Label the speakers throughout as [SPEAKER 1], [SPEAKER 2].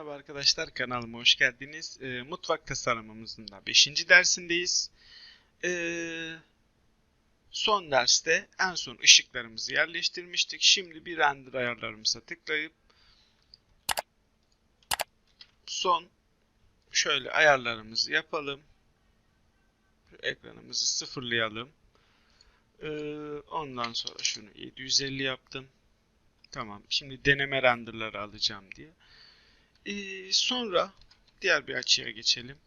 [SPEAKER 1] Merhaba arkadaşlar kanalıma hoş geldiniz. Ee, mutfak tasarımımızın da 5. dersindeyiz. Ee, son derste en son ışıklarımızı yerleştirmiştik. Şimdi bir render ayarlarımıza tıklayıp son şöyle ayarlarımızı yapalım. Ekranımızı sıfırlayalım. Ee, ondan sonra şunu 750 yaptım. Tamam. Şimdi deneme renderları alacağım diye. Ee, sonra diğer bir açıya geçelim.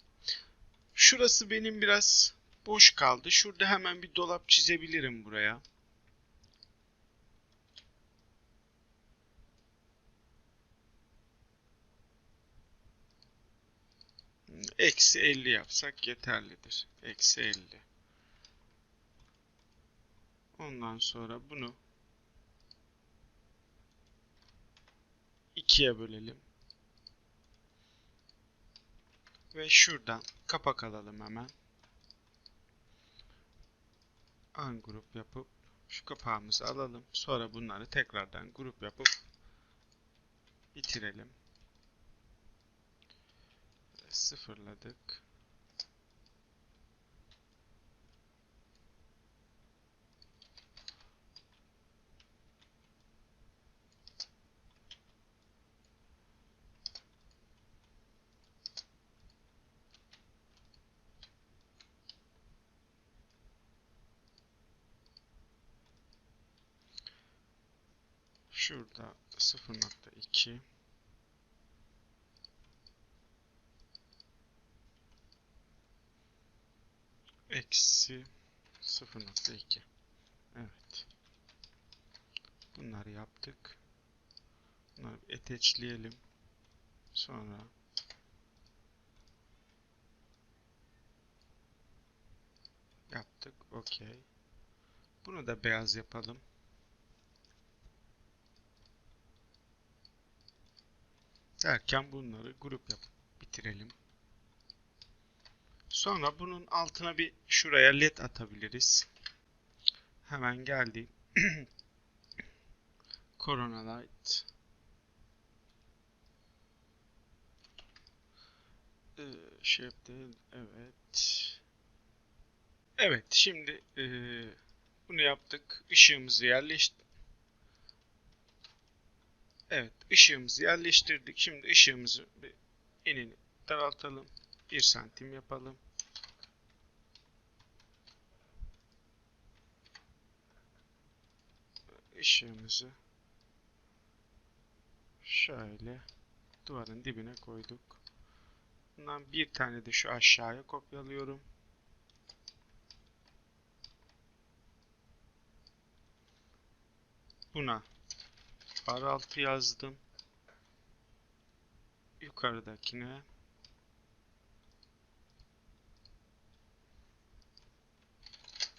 [SPEAKER 1] Şurası benim biraz boş kaldı. Şurada hemen bir dolap çizebilirim buraya. Eksi 50 yapsak yeterlidir. Eksi 50. Ondan sonra bunu ikiye bölelim. Ve şuradan kapak alalım hemen. Ön grup yapıp şu kapağımızı alalım. Sonra bunları tekrardan grup yapıp bitirelim. Sıfırladık. Şurada 0.2 eksi 0.2 Evet. Bunları yaptık. Bunları eteçleyelim. Sonra yaptık. Okey. Bunu da beyaz yapalım. Derken bunları grup yapıp bitirelim. Sonra bunun altına bir şuraya led atabiliriz. Hemen geldi. Corona Light. Ee, Shape evet. Evet şimdi e, bunu yaptık. Işığımızı yerleştirdik. Evet, ışığımızı yerleştirdik. Şimdi ışığımızı bir enini daraltalım. 1 santim yapalım. Işığımızı şöyle duvarın dibine koyduk. Bundan bir tane de şu aşağıya kopyalıyorum. Buna Bar 6 yazdım. Yukarıdakine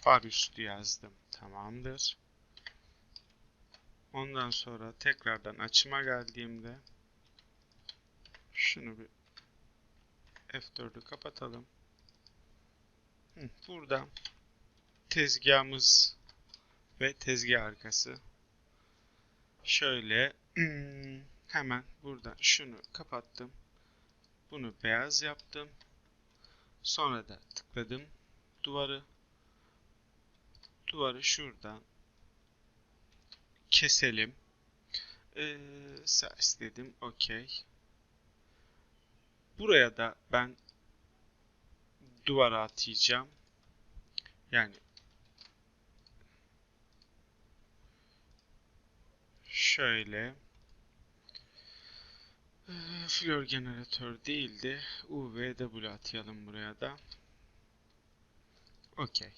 [SPEAKER 1] bar üstü yazdım. Tamamdır. Ondan sonra tekrardan açıma geldiğimde şunu bir F4'ü kapatalım. Burada tezgahımız ve tezgah arkası Şöyle hemen burada şunu kapattım. Bunu beyaz yaptım. Sonra da tıkladım duvarı. Duvarı şuradan keselim. Ee, size dedim. Okey. Buraya da ben duvara atayacağım. Yani şöyle ee, flor generatör değildi. UVW atayalım buraya da. Okey.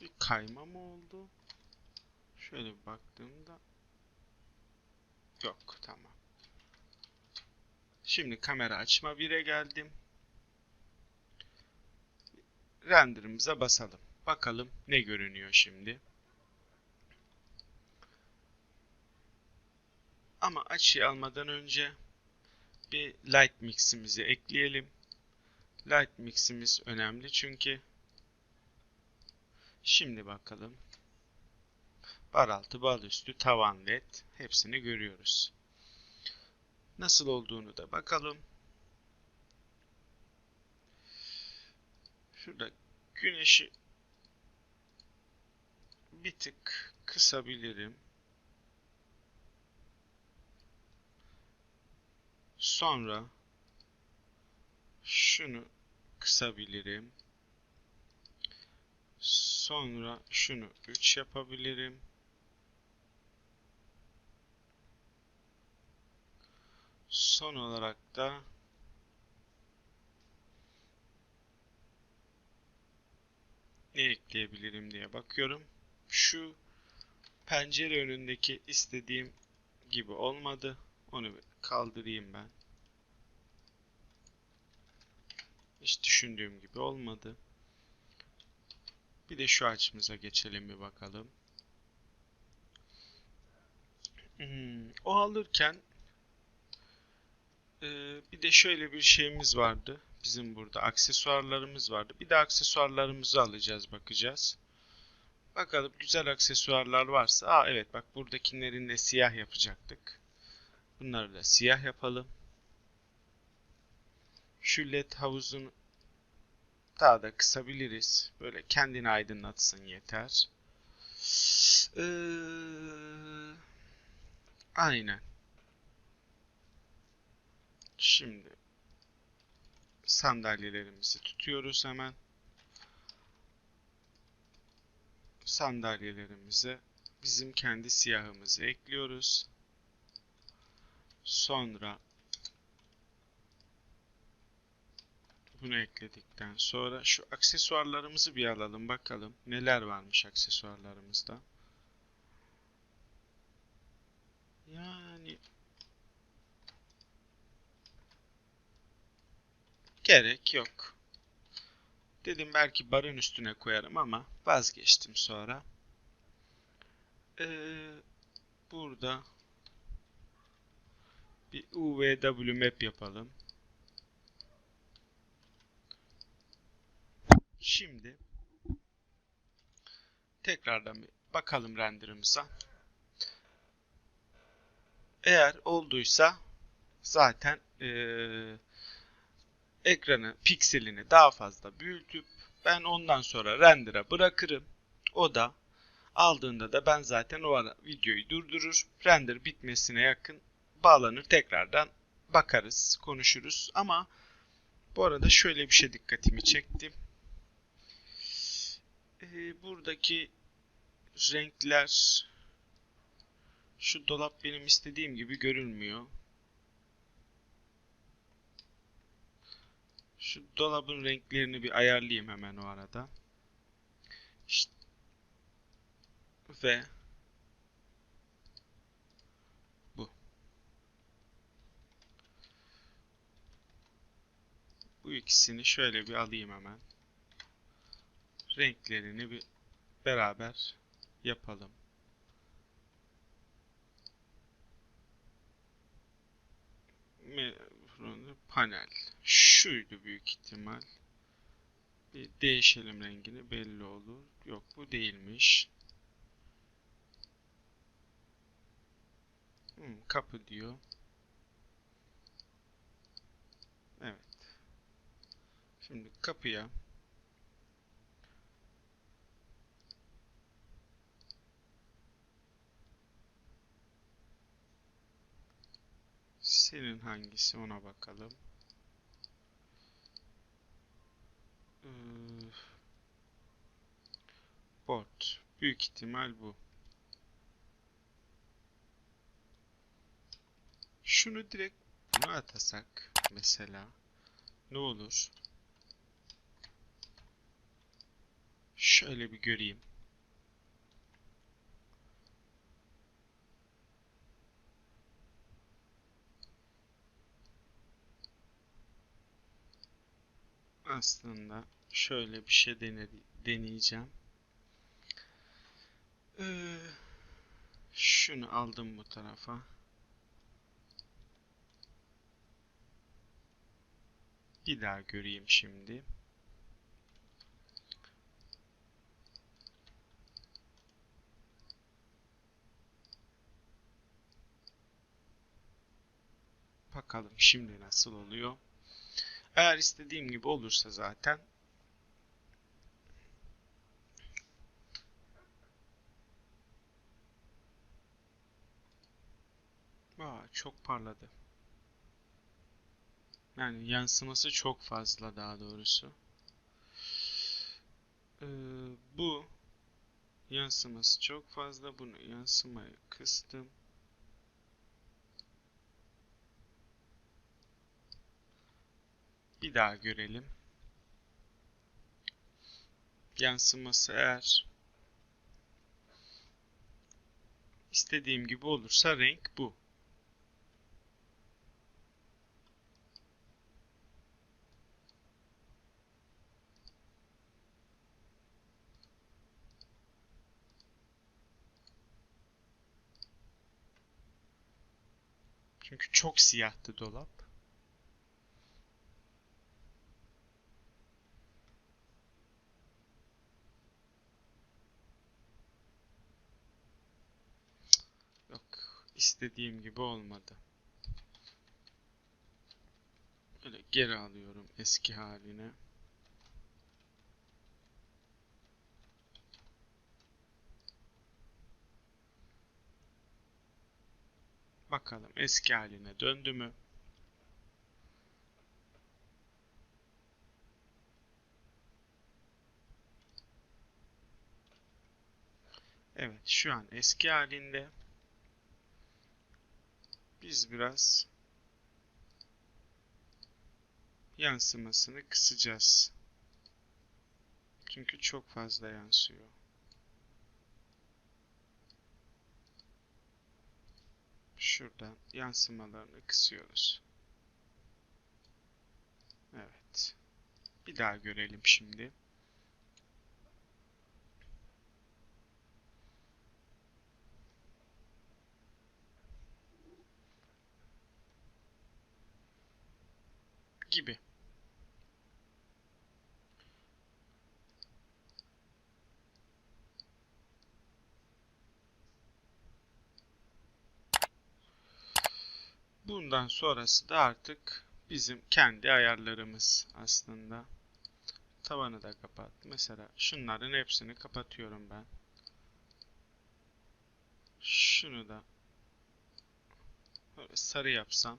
[SPEAKER 1] Bir kayma mı oldu? Şöyle baktığımda yok tamam. Şimdi kamera açma 1'e geldim. Render'ımıza basalım. Bakalım ne görünüyor şimdi. Ama açıyı almadan önce bir light mix'imizi ekleyelim. Light mix'imiz önemli çünkü şimdi bakalım. bar altı, bar üstü, tavan led hepsini görüyoruz. Nasıl olduğunu da bakalım. Şurada güneşi bir tık kısabilirim. Sonra şunu kısabilirim. Sonra şunu 3 yapabilirim. Son olarak da ne ekleyebilirim diye bakıyorum. Şu pencere önündeki istediğim gibi olmadı. Onu kaldırayım ben. Hiç düşündüğüm gibi olmadı. Bir de şu açımıza geçelim bir bakalım. Hmm, o alırken e, bir de şöyle bir şeyimiz vardı. Bizim burada aksesuarlarımız vardı. Bir de aksesuarlarımızı alacağız bakacağız. Bakalım güzel aksesuarlar varsa. Aa evet bak buradakilerin de siyah yapacaktık. Bunları da siyah yapalım. Şu led havuzunu daha da kısabiliriz. Böyle kendini aydınlatsın yeter. Ee, aynen. Şimdi sandalyelerimizi tutuyoruz hemen. Sandalyelerimize bizim kendi siyahımızı ekliyoruz. Sonra bunu ekledikten sonra şu aksesuarlarımızı bir alalım bakalım neler varmış aksesuarlarımızda. Yani gerek yok. Dedim belki barın üstüne koyarım ama vazgeçtim sonra. Ee, burada bir UVW map yapalım. Şimdi tekrardan bir bakalım renderimize. Eğer olduysa zaten ee, ekranı pikselini daha fazla büyütüp ben ondan sonra render'a bırakırım. O da aldığında da ben zaten o ara videoyu durdurur. Render bitmesine yakın bağlanır tekrardan bakarız, konuşuruz. Ama bu arada şöyle bir şey dikkatimi çekti. Ee, buradaki renkler şu dolap benim istediğim gibi görünmüyor. Şu dolabın renklerini bir ayarlayayım hemen o arada. İşte ve bu. Bu ikisini şöyle bir alayım hemen. Renklerini bir beraber yapalım. Panel şuydu büyük ihtimal. Bir değişelim rengini belli olur. Yok bu değilmiş. Hmm, kapı diyor. Evet. Şimdi kapıya senin hangisi ona bakalım. Board. Büyük ihtimal bu. Şunu direkt buna atasak mesela ne olur? Şöyle bir göreyim. aslında şöyle bir şey deneyeceğim. Ee, şunu aldım bu tarafa. Bir daha göreyim şimdi. Bakalım şimdi nasıl oluyor. Eğer istediğim gibi olursa zaten Aa, çok parladı. Yani yansıması çok fazla daha doğrusu. Ee, bu yansıması çok fazla. Bunu yansımayı kıstım. Bir daha görelim. Yansıması eğer istediğim gibi olursa renk bu. Çünkü çok siyahtı dolap. Yok, istediğim gibi olmadı. Böyle geri alıyorum eski haline. Bakalım eski haline döndü mü? Evet, şu an eski halinde. Biz biraz yansımasını kısacağız. Çünkü çok fazla yansıyor. Şuradan yansımalarını kısıyoruz. Evet. Bir daha görelim şimdi. Gibi. Bundan sonrası da artık bizim kendi ayarlarımız aslında. Tavanı da kapat. Mesela şunların hepsini kapatıyorum ben. Şunu da sarı yapsam.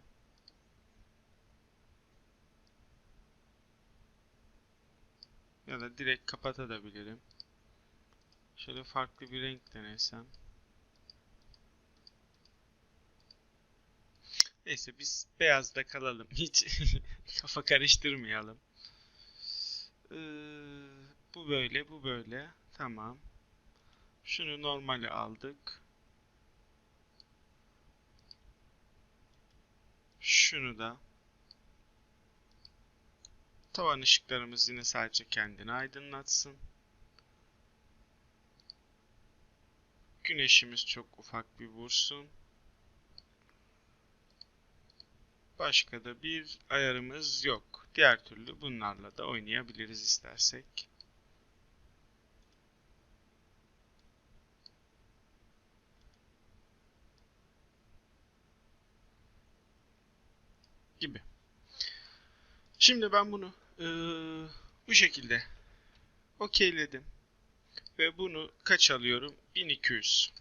[SPEAKER 1] Ya da direkt kapatabilirim. Şöyle farklı bir renk denesem. Neyse biz beyazda kalalım. Hiç kafa karıştırmayalım. Ee, bu böyle, bu böyle. Tamam. Şunu normali aldık. Şunu da. Tavan ışıklarımız yine sadece kendini aydınlatsın. Güneşimiz çok ufak bir vursun. Başka da bir ayarımız yok. Diğer türlü bunlarla da oynayabiliriz istersek. Gibi. Şimdi ben bunu e, bu şekilde okeyledim. Ve bunu kaç alıyorum? 1200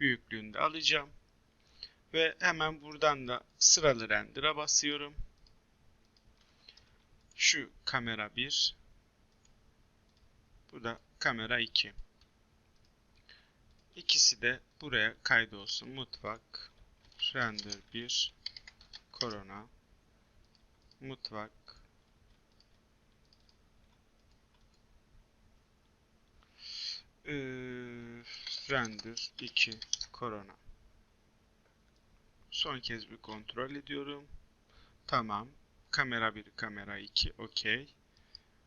[SPEAKER 1] büyüklüğünde alacağım. Ve hemen buradan da sıralı render'a basıyorum. Şu kamera 1. Bu da kamera 2. İkisi de buraya kaydolsun. Mutfak, render 1, korona, mutfak, ee, render 2, korona. Son kez bir kontrol ediyorum. Tamam. Kamera 1, kamera 2. Okey.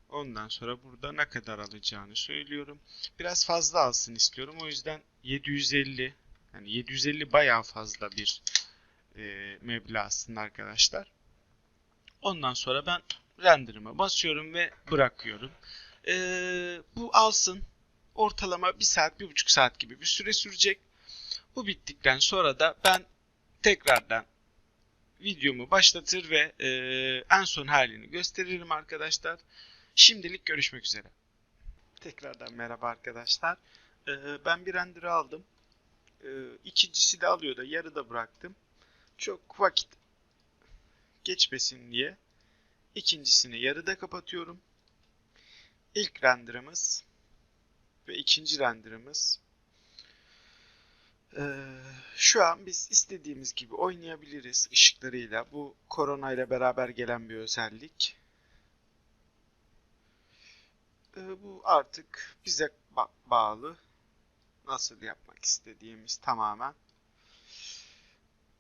[SPEAKER 1] Ondan sonra burada ne kadar alacağını söylüyorum. Biraz fazla alsın istiyorum. O yüzden 750 yani 750 bayağı fazla bir e, meblağ aslında arkadaşlar. Ondan sonra ben renderime basıyorum ve bırakıyorum. E, bu alsın. Ortalama 1 saat, 1,5 saat gibi bir süre sürecek. Bu bittikten sonra da ben tekrardan videomu başlatır ve e, en son halini gösteririm arkadaşlar. Şimdilik görüşmek üzere. Tekrardan merhaba arkadaşlar. E, ben bir render aldım. E, ikincisi de alıyor da yarıda bıraktım. Çok vakit geçmesin diye ikincisini yarıda kapatıyorum. İlk renderımız ve ikinci renderımız. Şu an biz istediğimiz gibi oynayabiliriz ışıklarıyla. Bu korona ile beraber gelen bir özellik. Bu artık bize ba- bağlı. Nasıl yapmak istediğimiz tamamen.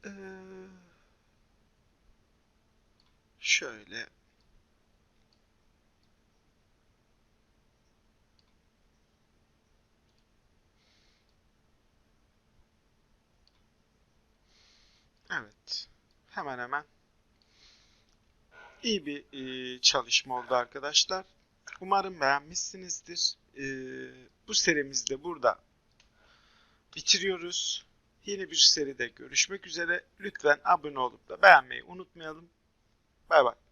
[SPEAKER 1] Ee, şöyle Evet. Hemen hemen iyi bir e, çalışma oldu arkadaşlar. Umarım beğenmişsinizdir. E, bu serimizi de burada bitiriyoruz. Yeni bir seride görüşmek üzere. Lütfen abone olup da beğenmeyi unutmayalım. 拜拜。